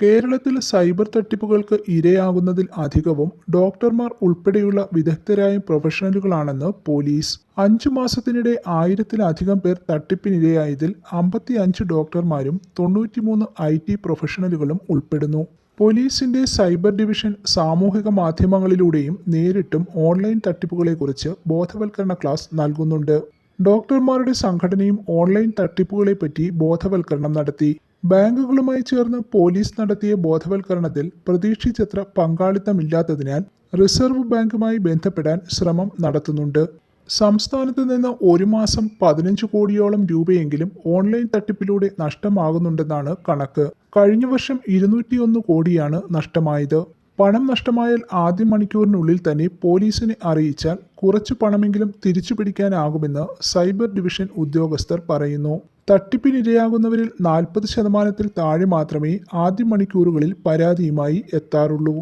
കേരളത്തിൽ സൈബർ തട്ടിപ്പുകൾക്ക് ഇരയാകുന്നതിൽ അധികവും ഡോക്ടർമാർ ഉൾപ്പെടെയുള്ള വിദഗ്ധരായ പ്രൊഫഷണലുകളാണെന്ന് പോലീസ്. അഞ്ചു മാസത്തിനിടെ ആയിരത്തിലധികം പേർ തട്ടിപ്പിനിരയായതിൽ അമ്പത്തി അഞ്ച് ഡോക്ടർമാരും തൊണ്ണൂറ്റിമൂന്ന് ഐ ടി പ്രൊഫഷണലുകളും ഉൾപ്പെടുന്നു. പോലീസിന്റെ സൈബർ ഡിവിഷൻ സാമൂഹിക മാധ്യമങ്ങളിലൂടെയും നേരിട്ടും ഓൺലൈൻ തട്ടിപ്പുകളെക്കുറിച്ച് ബോധവൽക്കരണ ക്ലാസ് നൽകുന്നുണ്ട്. ഡോക്ടർമാരുടെ സംഘടനയും ഓൺലൈൻ തട്ടിപ്പുകളെപ്പറ്റി ബോധവൽക്കരണം നടത്തി. ബാങ്കുകളുമായി ചേർന്ന് പോലീസ് നടത്തിയ ബോധവൽക്കരണത്തിൽ പ്രതീക്ഷിച്ചത്ര പങ്കാളിത്തമില്ലാത്തതിനാൽ റിസർവ് ബാങ്കുമായി ബന്ധപ്പെടാൻ ശ്രമം നടത്തുന്നുണ്ട്. സംസ്ഥാനത്ത് നിന്ന് ഒരു മാസം പതിനഞ്ച് കോടിയോളം രൂപയെങ്കിലും ഓൺലൈൻ തട്ടിപ്പിലൂടെ നഷ്ടമാകുന്നുണ്ടെന്നാണ് കണക്ക്. കഴിഞ്ഞ വർഷം ഇരുന്നൂറ്റിയൊന്ന് കോടിയാണ് നഷ്ടമായത്. പണം നഷ്ടമായാൽ ആദ്യ മണിക്കൂറിനുള്ളിൽ തന്നെ പോലീസിനെ അറിയിച്ചാൽ കുറച്ച് പണമെങ്കിലും തിരിച്ചു പിടിക്കാനാകുമെന്ന് സൈബർ ഡിവിഷൻ ഉദ്യോഗസ്ഥർ പറയുന്നു. തട്ടിപ്പിനിരയാകുന്നവരിൽ നാൽപ്പത് ശതമാനത്തിൽ താഴെ മാത്രമേ ആദ്യ മണിക്കൂറുകളിൽ പരാതിയുമായി എത്താറുള്ളൂ.